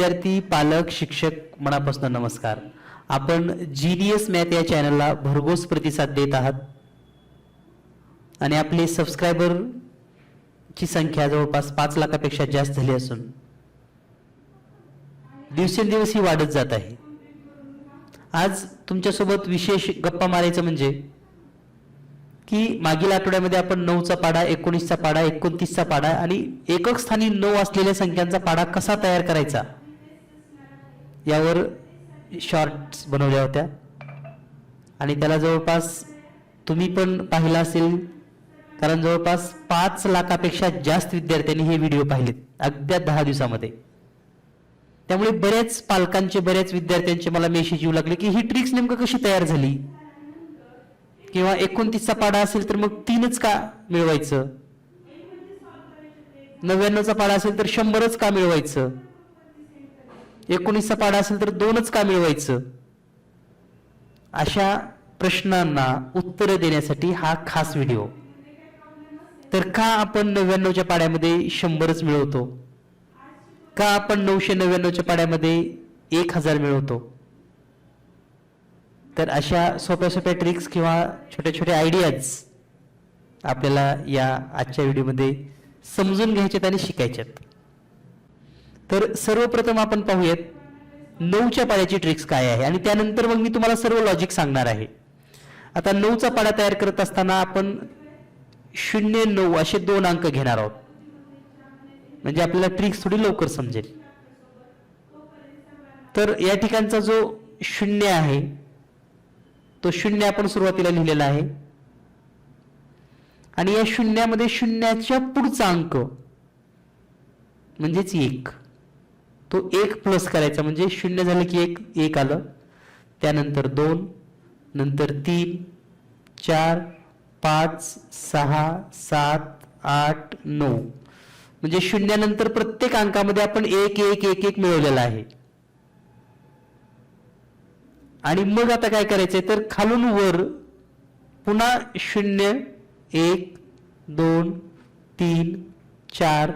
विद्यार्थी पालक शिक्षक मनापासून नमस्कार. आपण जीडीएस मॅथ या चॅनलला भरघोस प्रतिसाद देत आहात. आणि आपले सबस्क्रायबर ची संख्या जवळपास पाच लाखापेक्षा जास्त झाली असून दिवसेंदिवस ही वाढत जात आहे. आज तुमच्यासोबत विशेष गप्पा मारायचं म्हणजे की मागील आठवड्यामध्ये आपण नऊचा पाडा एकोणीसचा पाडा एकोणतीसचा पाडा आणि एकक स्थानी नऊ असलेल्या संख्यांचा पाडा कसा तयार करायचा? यावर शॉर्ट्स बनवल्या होत्या. आणि त्याला जवळपास तुम्ही पण पाहिला असेल कारण जवळपास पाच लाखापेक्षा जास्त विद्यार्थ्यांनी हे व्हिडिओ पाहिलेत अगद्या दहा दिवसामध्ये. त्यामुळे बऱ्याच पालकांचे बऱ्याच विद्यार्थ्यांचे मला मेसेज येऊ लागले की ही ट्रिक्स नेमकं कशी तयार झाली? किंवा एकोणतीसचा पाडा असेल तर मग तीनच का मिळवायचं? नव्याण्णवचा पाडा असेल तर शंभरच का मिळवायचं? एकोणीसचा पाडा असेल तर दोनच का मिळवायचं? अशा प्रश्नांना उत्तरं देण्यासाठी हा खास व्हिडिओ. तर का आपण नव्याण्णवच्या पाड्यामध्ये शंभरच मिळवतो? का आपण नऊशे नव्याण्णवच्या पाड्यामध्ये एक हजार मिळवतो? तर अशा सोप्या सोप्या ट्रिक्स किंवा छोट्या छोट्या आयडियाज आपल्याला या आजच्या व्हिडिओमध्ये समजून घ्यायच्यात आणि शिकायच्यात तर सर्वप्रथम आपण पाहूयात नऊच्या पाड्याची ट्रिक्स काय आहे? आणि त्यानंतर मग मी तुम्हाला सर्व लॉजिक सांगणार आहे. आता नऊचा पाडा तयार करत असताना आपण शून्य नऊ असे दोन अंक घेणार आहोत. म्हणजे आपल्याला ट्रिक्स थोडी लवकर समजेल. तर या ठिकाणचा जो शून्य आहे तो शून्य आपण सुरुवातीला लिहिलेला आहे. आणि या शून्यामध्ये शून्याच्या पुढचा अंक म्हणजेच एक. तो एक प्लस करायचा. म्हणजे शून्य झालं की एक एक आलं. त्यानंतर दोन नंतर तीन चार पाच सहा सात आठ नऊ. म्हणजे शून्यानंतर प्रत्येक अंकामध्ये आपण एक एक एक एक मिळवलेला आहे. आणि मग आता काय करायचंय? तर खालून वर पुन्हा शून्य एक दोन तीन चार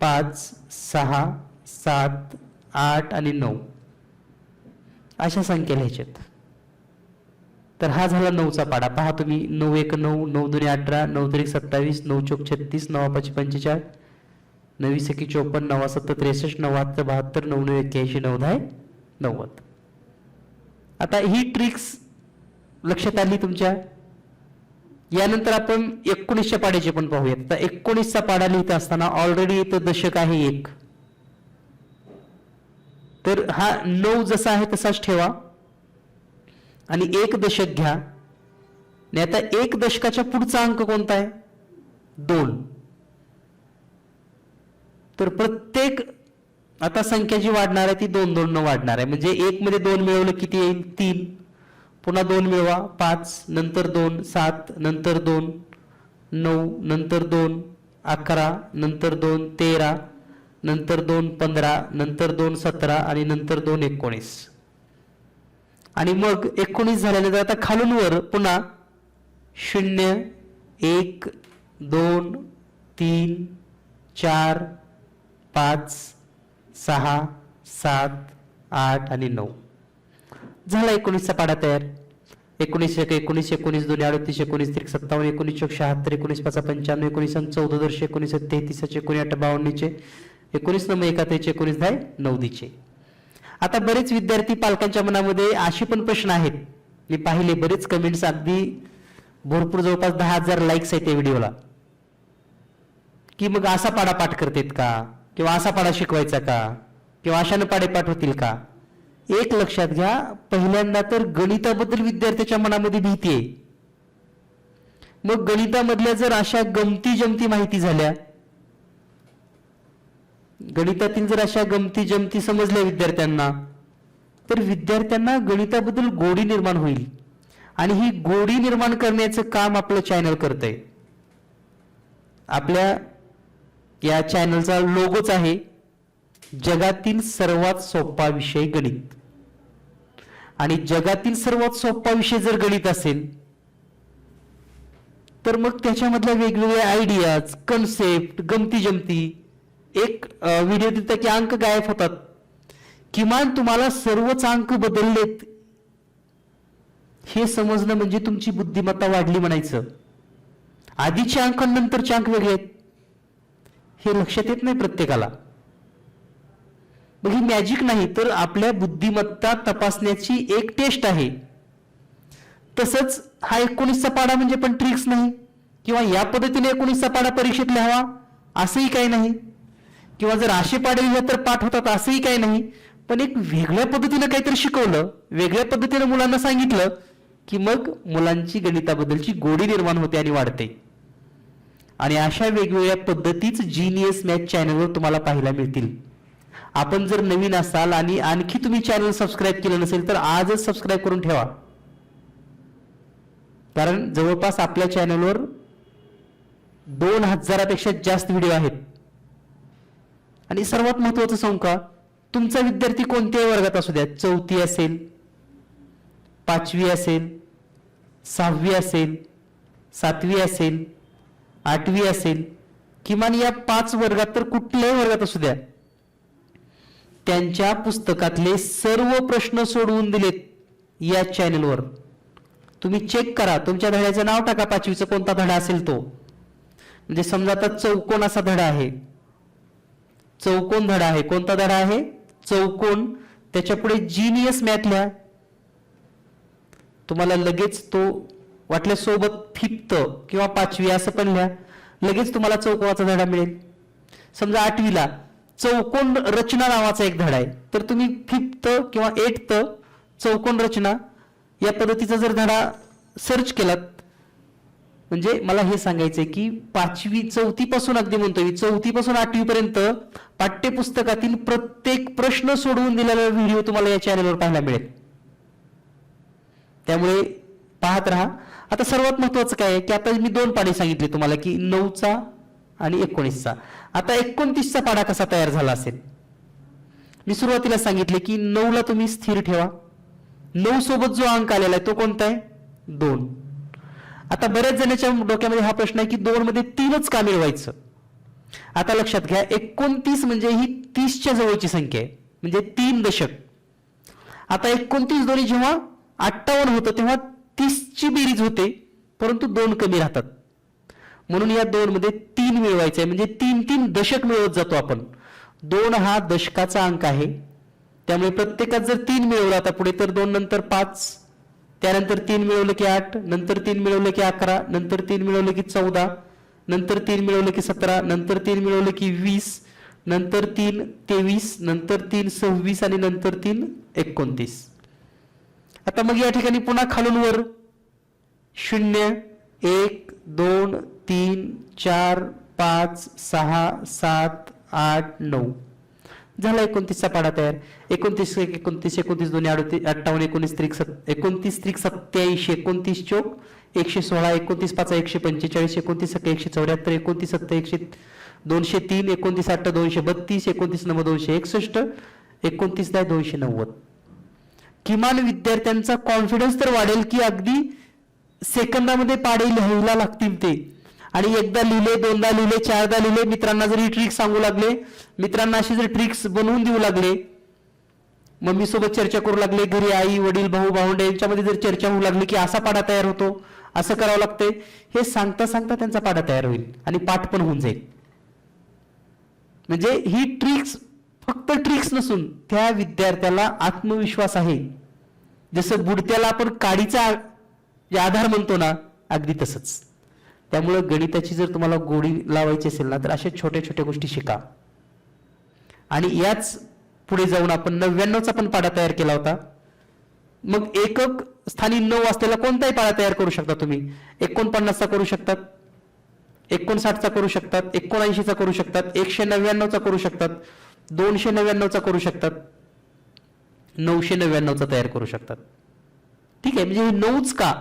पाच सहा सात आठ आणि नऊ. अशा संख्या लिहायच्यात तर हा झाला नऊचा पाडा. पहा तुम्ही नऊ एक नऊ नऊ दोन्ही अठरा नऊ तरी सत्तावीस नऊ चौक छत्तीस नऊ पाचशे पंचेचाळीस नवीस एकी चोपन्न नवा सत्तर त्रेसष्ट नव्याहत्तर बहात्तर नऊ नऊ एक्क्याऐंशी नऊ दहा नव्वद. आता ही ट्रिक्स लक्षात आली तुमच्या? यानंतर आपण एकोणीसच्या पाड्याचे पण पाहूयात. आता एकोणीसचा पाडा लिहित असताना ऑलरेडी इथं दशक आहे एक. तर हा नऊ जसा आहे तसाच ठेवा. आणि एक दशक घ्या. आणि आता एक दशकाच्या पुढचा अंक कोणता आहे? दोन. तर प्रत्येक आता संख्या जी वाढणार आहे ती दोन दोन न वाढणार आहे. म्हणजे एक मध्ये दोन मिळवलं किती येईल? तीन. पुन्हा दोन मिळवा पाच नंतर दोन सात नंतर दोन नऊ नंतर दोन अकरा नंतर दोन तेरा नंतर दोन पंधरा नंतर दोन सतरा आणि नंतर दोन एकोणीस. आणि मग एकोणीस झाल्यानंतर आता खालून वर पुन्हा शून्य एक दोन तीन चार पाच सहा सात आठ आणि नऊ. झाला एकोणीसचा पाडा तयार एकोणीस एक एकोणीस एकोणीस दोन अडतीस एकोणीस त्रिक सत्तावन्न एकोणीस चौक शहात्तर एकोणीस पाच पंच्याण्णव एकोणीस चौदा दर्शे एकोणीस तेहतीस एकोणी आठ बावन्नचे एकोणीस नऊ एकाहत्तरचे एकोणीस दहा नऊदीचे. आता बरेच विद्यार्थी पालकांच्या मनामध्ये असे पण प्रश्न आहेत. मी पाहिले बरेच कमेंट्स अगदी भरपूर जवळपास दहा हजार लाईक्स आहेत त्या व्हिडिओला. की मग असा पाडा पाठ करतेत का? किंवा असा पाडा शिकवायचा का? किंवा अशानं पाडे पाठ होतील का? एक लक्षात घ्या पहिल्यांदा तर गणिताबद्दल विद्यार्थ्याच्या मनामध्ये भीती आहे. मग गणितामधल्या जर अशा गमती जमती माहिती झाल्या गणितातील जर अशा गमती जमती समजल्या विद्यार्थ्यांना तर विद्यार्थ्यांना गणिताबद्दल गोडी निर्माण होईल. आणि ही गोडी निर्माण करण्याचं काम आपलं चॅनल करतंय. आपल्या या चॅनलचा लोगोच आहे जगातील सर्वात सोपा विषय गणित. आणि जगातील सर्वात सोपा विषय जर गणित असेल तर मग त्याच्यामधल्या वेगवेगळ्या आयडियाज कन्सेप्ट गमती जमती एक व्हिडिओ दिलता की अंक गायब होतात. किमान तुम्हाला सर्वच अंक बदललेत. हे समजणं म्हणजे तुमची बुद्धिमत्ता वाढली म्हणायचं. आधीचे अंक नंतरचे अंक वेगळे आहेत. हे लक्षात येत नाही प्रत्येकाला. मग ही मॅजिक नाही तर आपल्या बुद्धिमत्ता तपासण्याची एक टेस्ट आहे. तसंच हा एकोणीसचा पाडा म्हणजे पण ट्रिक्स नाही. किंवा या पद्धतीने एकोणीसचा पाडा परीक्षेत लिहावा असंही काही नाही. किंवा जर आशे पाडे तर पाठ होतात असंही काही नाही पण एक वेगळ्या पद्धतीनं काहीतरी शिकवलं वेगळ्या पद्धतीनं मुलांना सांगितलं की मग मुलांची गणिताबद्दलची गोडी निर्माण होते आणि वाढते. आणि अशा वेगवेगळ्या पद्धतीच जीनियस मॅथ चॅनलवर तुम्हाला पाहायला मिळतील. आपण जर नवीन असाल आणि आणखी तुम्ही चॅनल सबस्क्राईब केलं नसेल तर आजच सबस्क्राईब करून ठेवा. कारण जवळपास आपल्या चॅनलवर दोन हजारापेक्षा जास्त व्हिडिओ आहेत. आणि सर्वात महत्वाचं सांगू का? तुमचा विद्यार्थी कोणत्याही वर्गात असू द्या चौथी असेल पाचवी असेल सहावी असेल सातवी असेल आठवी असेल किमान या पाच वर्गात तर कुठल्याही वर्गात असू द्या त्यांच्या पुस्तकातले सर्व प्रश्न सोडवून दिलेत या चॅनलवर तुम्ही चेक करा. तुमच्या धड्याचं नाव टाका. पाचवीचा कोणता धडा असेल तो. म्हणजे समजा आता चौकोनाचा धडा आहे. चौकोन धडा आहे. कोणता धडा आहे? चौकोन. त्याच्या पुढे जीनियस मॅथ लिहा. तुम्हाला लगेच तो वाटल्यासोबत सोबत फिफ्थ किंवा पाचवी असं पण लिहा. लगेच तुम्हाला चौकोनाचा धडा मिळेल. समजा आठवीला चौकोन रचना नावाचा एक धडा आहे. तर तुम्ही फिफ्थ किंवा एट्थ चौकोन रचना या पद्धतीचा जर धडा सर्च केलात म्हणजे मला हे सांगायचंय की पाचवी चौथीपासून अगदी म्हणतो मी चौथीपासून आठवीपर्यंत पाठ्यपुस्तकातील प्रत्येक प्रश्न सोडवून दिलेला व्हिडिओ तुम्हाला या चॅनलवर पाहायला मिळेल. त्यामुळे पाहत राहा. आता सर्वात महत्वाचं काय आहे की आता मी दोन पाढे सांगितले तुम्हाला की नऊचा आणि एकोणीसचा. आता एकोणतीसचा पाढा कसा तयार झाला असेल? मी सुरुवातीला सांगितले की नऊला तुम्ही स्थिर ठेवा. नऊ सोबत जो अंक आलेला आहे तो कोणता आहे? दोन. आता बऱ्याच जणांच्या डोक्यामध्ये हा प्रश्न आहे की दोन मध्ये तीनच का मिळवायचं? आता लक्षात घ्या एकोणतीस म्हणजे ही तीसच्या जवळची संख्या आहे. म्हणजे तीन दशक. आता एकोणतीस दोन्ही जेव्हा अठ्ठावन्न होतं तेव्हा तीसची बेरीज होते परंतु दोन कमी राहतात. म्हणून या दोन मध्ये तीन मिळवायचं आहे. म्हणजे तीन तीन दशक मिळवत जातो आपण. दोन हा दशकाचा अंक आहे. त्यामुळे प्रत्येकात जर तीन मिळवलं आता पुढे तर दोन नंतर पाच. त्यानंतर तीन मिळवलं की आठ नंतर तीन मिळवलं की अकरा नंतर तीन मिळवलं की चौदा नंतर तीन मिळवलं की सतरा नंतर तीन मिळवलं की वीस नंतर तीन तेवीस नंतर तीन सव्वीस आणि नंतर तीन एकोणतीस. आता मग या ठिकाणी पुन्हा खालून वर. शून्य एक दोन तीन चार पाच सहा सात आठ नऊ. झाला एकोणतीसचा पाडा तयार एकोणतीस एक एकोणतीस एकोणतीस दोन्ही अडतीस अठ्ठावन्न एकोणीस त्रिक सत् एकोणतीस त्रिक सत्याऐंशी एकोणतीस चौक एकशे सोळा एकोणतीस पाच एकशे पंचेचाळीस एकोणतीस सत्ता एकशे चौऱ्याहत्तर एकोणतीस सत्ता एकशे दोनशे तीन एकोणतीस अठ्ठा दोनशे बत्तीस एकोणतीस नव्वद दोनशे एकसष्ट एकोणतीस दहा दोनशे नव्वद. किमान विद्यार्थ्यांचा कॉन्फिडन्स तर वाढेल की अगदी सेकंदामध्ये पाडे लिहायला लागतील ते. आणि एकदा लिहिले दोनदा लिहिले चारदा लिहिले मित्रांना जर ही ट्रिक्स सांगू लागले मित्रांना अशी जर ट्रिक्स बनवून देऊ लागले मम्मी सोबत चर्चा करू लागले घरी आई वडील भाऊ भावंडे यांच्यामध्ये जर चर्चा होऊ लागली की असा पाडा तयार होतो असं करावं लागतंय हे सांगता सांगता त्यांचा पाडा तयार होईल आणि पाठ पण होऊन जाईल. म्हणजे ही ट्रिक्स फक्त ट्रिक्स नसून त्या विद्यार्थ्याला आत्मविश्वास आहे. जसं बुडत्याला आपण काडीचा जे आधार म्हणतो ना अगदी तसंच. त्यामुळं गणिताची जर तुम्हाला गोडी लावायची असेल ना तर अशा छोट्या छोट्या गोष्टी शिका. आणि याच पुढे जाऊन आपण नव्याण्णवचा पण पाडा तयार केला होता. मग एकक स्थानी नऊ असलेला कोणताही पाडा तयार करू शकता तुम्ही. एकोणपन्नासचा करू शकतात एकोणसाठचा करू शकतात एकोणऐंशीचा करू शकतात एकशे नव्याण्णवचा करू शकतात दोनशे नव्याण्णवचा करू शकतात नऊशे नव्याण्णवचा तयार करू शकतात. ठीक आहे म्हणजे हे नऊच का?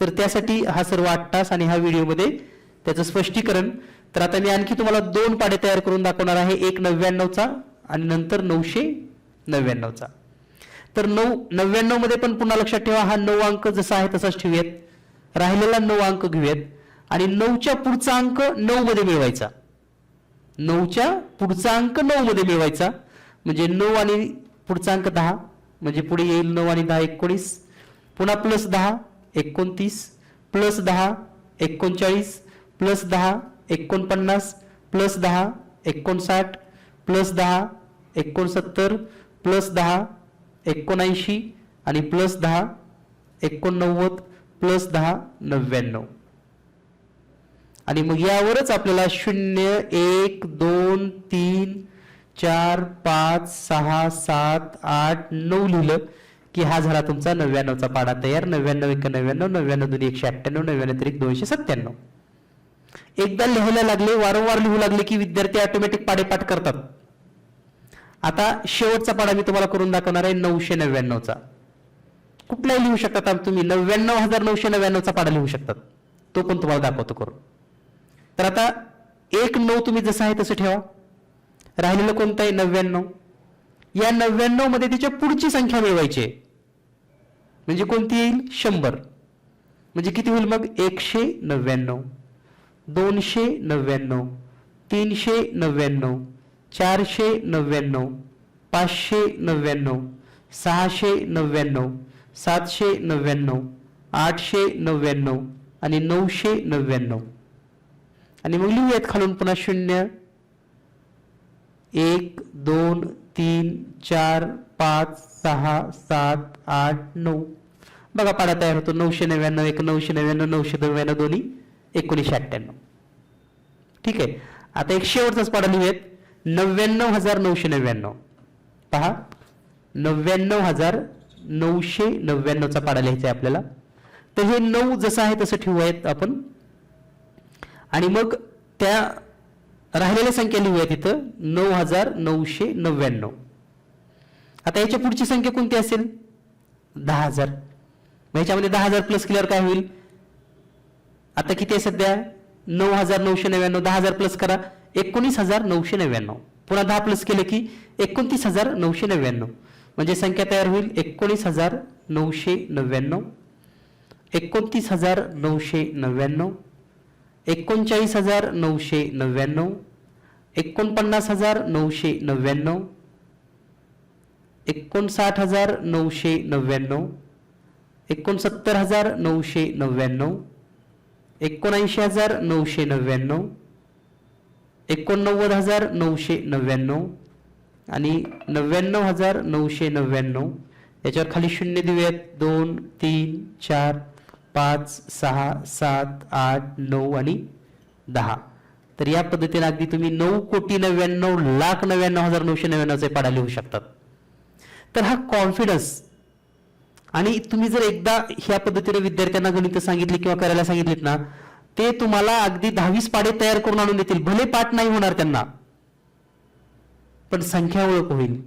तर त्यासाठी हा सर्व आठ तास आणि हा व्हिडिओमध्ये त्याचं स्पष्टीकरण. तर आता मी आणखी तुम्हाला दोन पाडे तयार करून दाखवणार आहे. एक नव्याण्णवचा आणि नंतर नऊशे नव्याण्णवचा. तर नऊ नव्याण्णवमध्ये पण पुन्हा लक्षात ठेवा हा नऊ अंक जसा आहे तसाच ठेवूयात. राहिलेला नऊ अंक घेऊयात. आणि नऊच्या पुढचा अंक नऊ मध्ये मिळवायचा. नऊच्या पुढचा अंक नऊ मध्ये मिळवायचा. म्हणजे नऊ आणि पुढचा अंक दहा. म्हणजे पुढे येईल नऊ आणि दहा एकोणीस. पुन्हा प्लस दहा. एकोणतीस प्लस दहा एकोणचाळीस प्लस दहा एकोणपन्नास प्लस दहा एकोणसाठ प्लस दहा एकोणसत्तर प्लस दहा एकोणऐंशी आणि प्लस दहा एकोणनव्वद प्लस दहा नव्याण्णव. आणि मग यावरच आपल्याला शून्य एक दोन तीन चार पाच सहा सात आठ नऊ लिहिलं. की हा झाला तुमचा नव्याण्णवचा पाडा तयार. नव्याण्णव एक नव्याण्णव नव्याण्णव दोन एकशे अठ्ठ्याण्णव नव्याण्णव तरी दोनशे सत्त्याण्णव. एकदा लिहायला लागले वारंवार लिहू लागले की विद्यार्थी ऑटोमॅटिक पाडेपाठ करतात. आता शेवटचा पाडा मी तुम्हाला करून दाखवणार आहे नऊशे नव्याण्णवचा. कुठलाही लिहू शकतात तुम्ही नव्याण्णव हजार नऊशे नव्याण्णवचा पाडा लिहू शकतात. तो पण तुम्हाला दाखवतो करून. तर आता एक नऊ तुम्ही जसं आहे तसं ठेवा. राहिलेलं कोणतं आहे? नव्याण्णव. या नव्याण्णवमध्ये त्याच्या पुढची संख्या मिळवायची आहे. म्हणजे कोणती येईल? शंभर. म्हणजे किती होईल मग? एकशे नव्याण्णव. दोनशे नव्याण्णव. तीनशे नव्याण्णव. चारशे नव्याण्णव. पाचशे नव्याण्णव. सहाशे नव्याण्णव. सातशे नव्याण्णव. आठशे नव्याण्णव. आणि नऊशे नव्याण्णव. आणि मग लिहूयात खालून पुन्हा शून्य. एक दोन तीन चार पाच सहा सात आठ नऊ. बघा पाडा तयार होतो. नऊशे नव्याण्णव एक नऊशे नव्याण्णव नऊशे नव्याण्णव दोन्ही एकोणीसशे अठ्ठ्याण्णव. ठीक आहे. आता एक शेवटचाच पाडा लिहूयात. नव्याण्णव हजार नऊशे नव्याण्णव. पहा. नव्याण्णव हजार नऊशे नव्याण्णवचा पाडा लिहायचा आहे आपल्याला. तर हे नऊ जसं आहे तसं ठेवूयात आपण. आणि मग त्या राहिलेल्या संख्या लिहूया तिथं नऊ हजार नऊशे नव्याण्णव. आता याच्या पुढची संख्या कोणती असेल? दहा हजार. मग ह्याच्यामध्ये दहा हजार प्लस केल्यावर काय होईल? आता किती आहे सध्या? नऊ हजार नऊशे नव्याण्णव. दहा हजार प्लस करा. एकोणीस हजार नऊशे नव्याण्णव. पुन्हा दहा प्लस केलं की एकोणतीस हजार नऊशे नव्याण्णव. म्हणजे संख्या तयार होईल एकोणीस हजार नऊशे नव्याण्णव. एकोणतीस हजार नऊशे नव्याण्णव. एकोणचाळीस हजार नऊशे नव्याण्णव. एकोणपन्नास हजार नऊशे नव्याण्णव. एकोणसाठ हजार नऊशे नव्याण्णव एकोणसत्तर हजार नऊशे नव्याण्णव एकोणऐंशी हजार नऊशे नव्याण्णव एकोणनव्वद हजार नऊशे नव्याण्णव आणि नव्याण्णव हजार नऊशे नव्याण्णव. याच्यावर खाली शून्य देऊयात. दोन तीन चार पाच सहा सात आठ नऊ आणि दहा. तर या पद्धतीने अगदी तुम्ही नऊ कोटी नव्याण्णव लाख नव्याण्णव हजार नऊशे नव्याण्णवचे पाडा लिहू शकतात. तर हा कॉन्फिडन्स आणि तुम्ही जर एकदा ह्या पद्धतीने विद्यार्थ्यांना गणित सांगितली किंवा करायला सांगितलीत ना ते तुम्हाला अगदी दहावीस पाडे तयार करून आणून देतील. भले पाठ नाही होणार त्यांना पण संख्या ओळख होईल.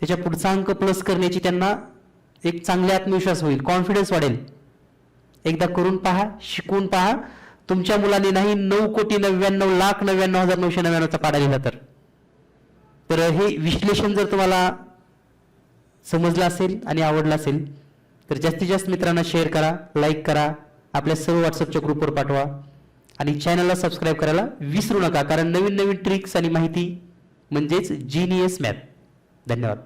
त्याच्या पुढचा अंक प्लस करण्याची त्यांना एक चांगले आत्मविश्वास होईल. कॉन्फिडन्स वाढेल. एकदा करून पहा शिकून पहा. तुमच्या मुलांनी नाही नऊ कोटी नव्याण्णव लाख नव्याण्णव हजार नऊशे नव्याण्णवचा पाडा लिहिला तर. तर हे विश्लेषण जर तुम्हाला समजलं असेल आणि आवडलं असेल तर जास्तीत जास्त मित्रांना शेअर करा लाईक करा आपल्या सर्व व्हॉट्सअपच्या ग्रुपवर पाठवा. आणि चॅनलला सबस्क्राईब करायला विसरू नका कारण नवीन नवीन ट्रिक्स आणि माहिती म्हणजेच जीनियस मॅप धन्यवाद.